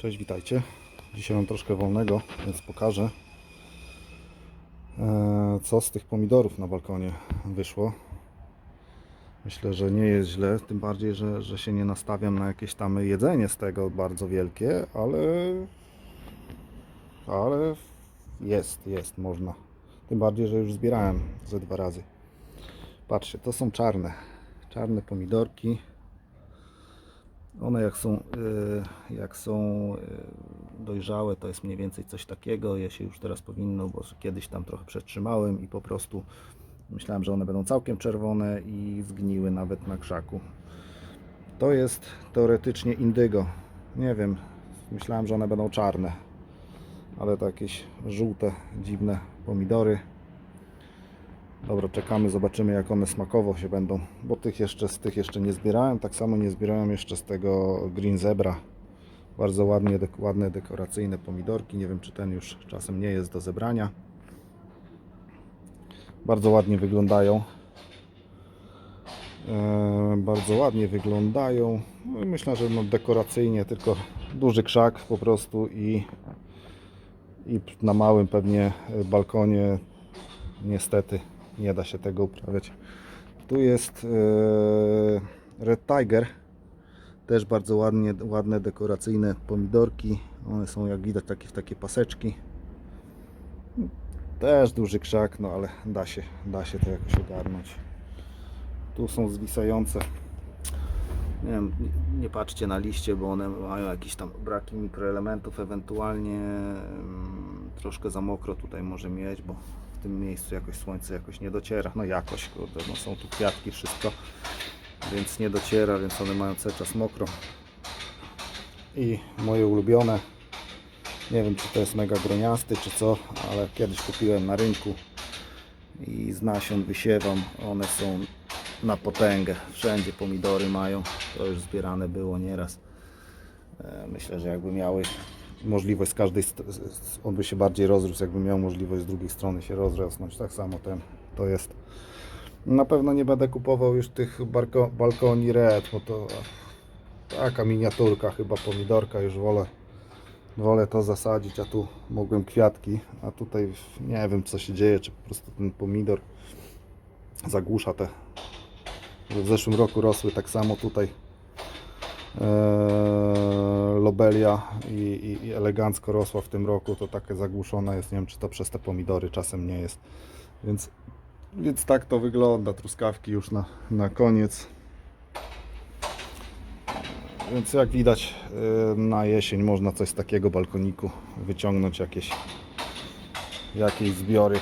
Cześć, witajcie. Dzisiaj mam troszkę wolnego, więc pokażę e, co z tych pomidorów na balkonie wyszło. Myślę, że nie jest źle, tym bardziej, że, że się nie nastawiam na jakieś tam jedzenie z tego bardzo wielkie, ale ale jest, jest, można. Tym bardziej, że już zbierałem ze dwa razy. Patrzcie, to są czarne, czarne pomidorki. One jak są, y, jak są y, dojrzałe, to jest mniej więcej coś takiego. Je się już teraz powinno, bo kiedyś tam trochę przetrzymałem i po prostu myślałem, że one będą całkiem czerwone i zgniły nawet na krzaku. To jest teoretycznie indygo. Nie wiem, myślałem, że one będą czarne, ale to jakieś żółte, dziwne pomidory. Dobra, czekamy, zobaczymy jak one smakowo się będą, bo tych jeszcze, z tych jeszcze nie zbierałem, tak samo nie zbierałem jeszcze z tego Green Zebra. Bardzo ładnie, dek- ładne dekoracyjne pomidorki, nie wiem czy ten już czasem nie jest do zebrania. Bardzo ładnie wyglądają. E, bardzo ładnie wyglądają. No myślę, że no dekoracyjnie tylko duży krzak po prostu i, i na małym pewnie balkonie niestety nie da się tego uprawiać. Tu jest e, Red Tiger. Też bardzo ładnie, ładne dekoracyjne pomidorki. One są jak widać takie w takie paseczki. Też duży krzak, no ale da się, da się to jakoś ogarnąć. Tu są zwisające. Nie wiem, nie, nie patrzcie na liście, bo one mają jakieś tam braki mikroelementów, ewentualnie mm, troszkę za mokro tutaj może mieć, bo tym miejscu jakoś słońce jakoś nie dociera. No jakoś, kurde, no są tu kwiatki, wszystko, więc nie dociera, więc one mają cały czas mokro. I moje ulubione, nie wiem czy to jest mega groniasty czy co, ale kiedyś kupiłem na rynku i z nasion wysiewam. One są na potęgę. Wszędzie pomidory mają. To już zbierane było nieraz. E, Myślę, że jakby miały możliwość z każdej on by się bardziej rozrósł, jakby miał możliwość z drugiej strony się rozrosnąć. Tak samo ten to jest. Na pewno nie będę kupował już tych barko, balkoni red, bo to taka miniaturka chyba pomidorka już wolę wolę to zasadzić, a tu mogłem kwiatki, a tutaj nie wiem co się dzieje, czy po prostu ten pomidor zagłusza te w zeszłym roku rosły tak samo tutaj eee, lobelia i, i, elegancko rosła w tym roku, to takie zagłuszone jest, nie wiem czy to przez te pomidory czasem nie jest, więc, więc tak to wygląda, truskawki już na, na koniec. Więc jak widać yy, na jesień można coś z takiego balkoniku wyciągnąć jakieś, jakieś zbiory